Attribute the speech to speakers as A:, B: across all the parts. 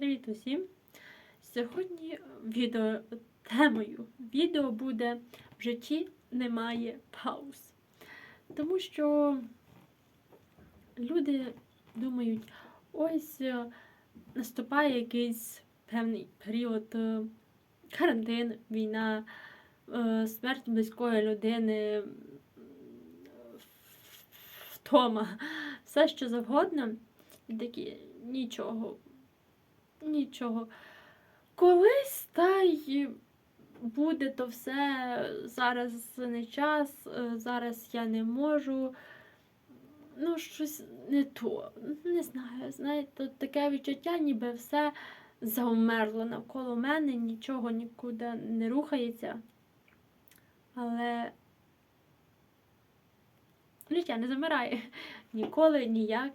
A: Привіт усім! Сьогодні відео темою відео буде в житті немає пауз. Тому що люди думають, ось е, наступає якийсь певний період е, карантин, війна, е, смерть близької людини, втома, все що завгодно. Такі нічого, нічого. Колись та й буде то все, зараз не час, е, зараз я не можу. Ну, щось не то. Не знаю. Знаєте, таке відчуття, ніби все завмерло навколо мене, нічого нікуди не рухається. Але життя не замирає ніколи, ніяк.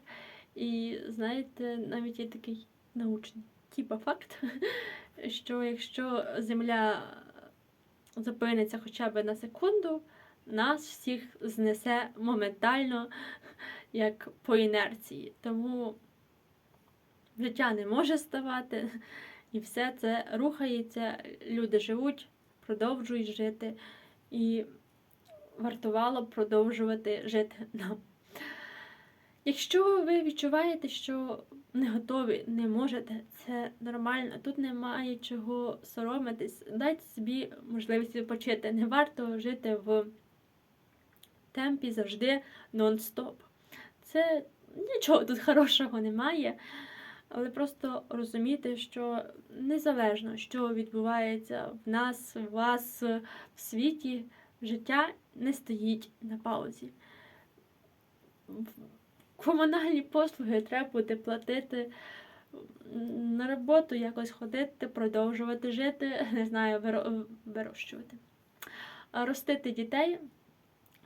A: І знаєте, навіть є такий научний типа факт, що якщо Земля зупиниться хоча б на секунду, нас всіх знесе моментально, як по інерції. Тому життя не може ставати, і все це рухається, люди живуть, продовжують жити, і вартувало б продовжувати жити нам. Якщо ви відчуваєте, що не готові, не можете, це нормально. Тут немає чого соромитись. Дайте собі можливість відпочити. Не варто жити в темпі завжди нон-стоп. Це нічого тут хорошого немає. Але просто розуміти, що незалежно, що відбувається в нас, в вас, в світі, життя не стоїть на паузі комунальні послуги треба буде платити, на роботу якось ходити, продовжувати жити, не знаю, вирощувати. Ростити дітей,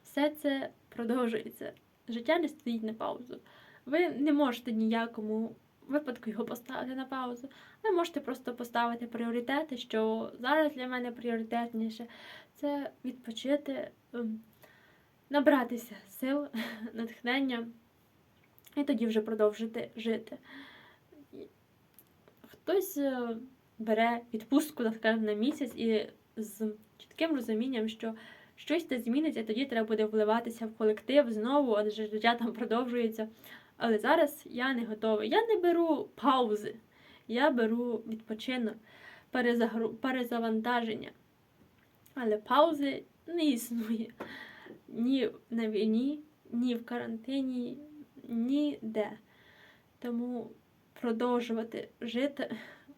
A: все це продовжується. Життя не стоїть на паузу. Ви не можете ніякому випадку його поставити на паузу. Ви можете просто поставити пріоритети, що зараз для мене пріоритетніше це відпочити, ем, набратися сил, натхнення і тоді вже продовжити жити. Хтось е, бере відпустку, так скажемо, на місяць і з чітким розумінням, що щось те зміниться, тоді треба буде вливатися в колектив знову, адже життя там продовжується. Але зараз я не готова. Я не беру паузи, я беру відпочинок, перезагру... перезавантаження. Але паузи не існує ні на війні, ні в карантині, ніде. Тому продовжувати жити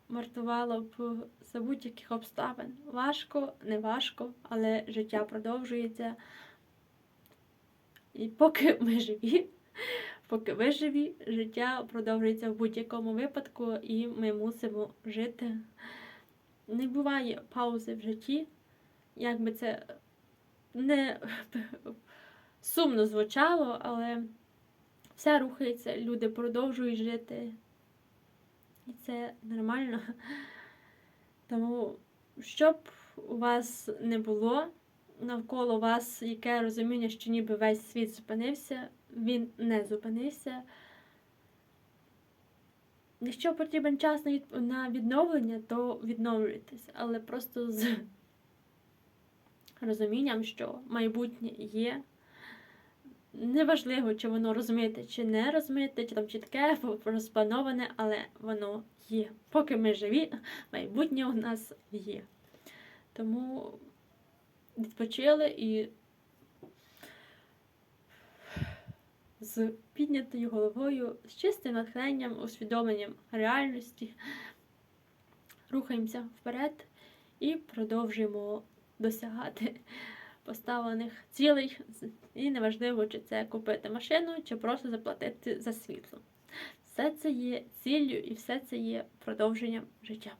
A: вартувало б за будь-яких обставин. Важко, не важко, але життя продовжується. І поки ми живі, поки ви живі, життя продовжується в будь-якому випадку, і ми мусимо жити. Не буває паузи в житті, як би це не сумно звучало, але все рухається, люди продовжують жити. І це нормально. Тому, щоб у вас не було навколо вас яке розуміння, що ніби весь світ зупинився, він не зупинився. Якщо потрібен час на відновлення, то відновлюйтесь, але просто з розумінням, що майбутнє є. Неважливо, чи воно розмите, чи не розмите, чи там чітке, розплановане, але воно є. Поки ми живі, майбутнє у нас є. Тому відпочили і з піднятою головою, з чистим натхненням, усвідомленням реальності рухаємося вперед і продовжуємо досягати поставлених цілей, і неважливо, чи це купити машину, чи просто заплатити за світло. Все це є ціллю і все це є продовженням життя.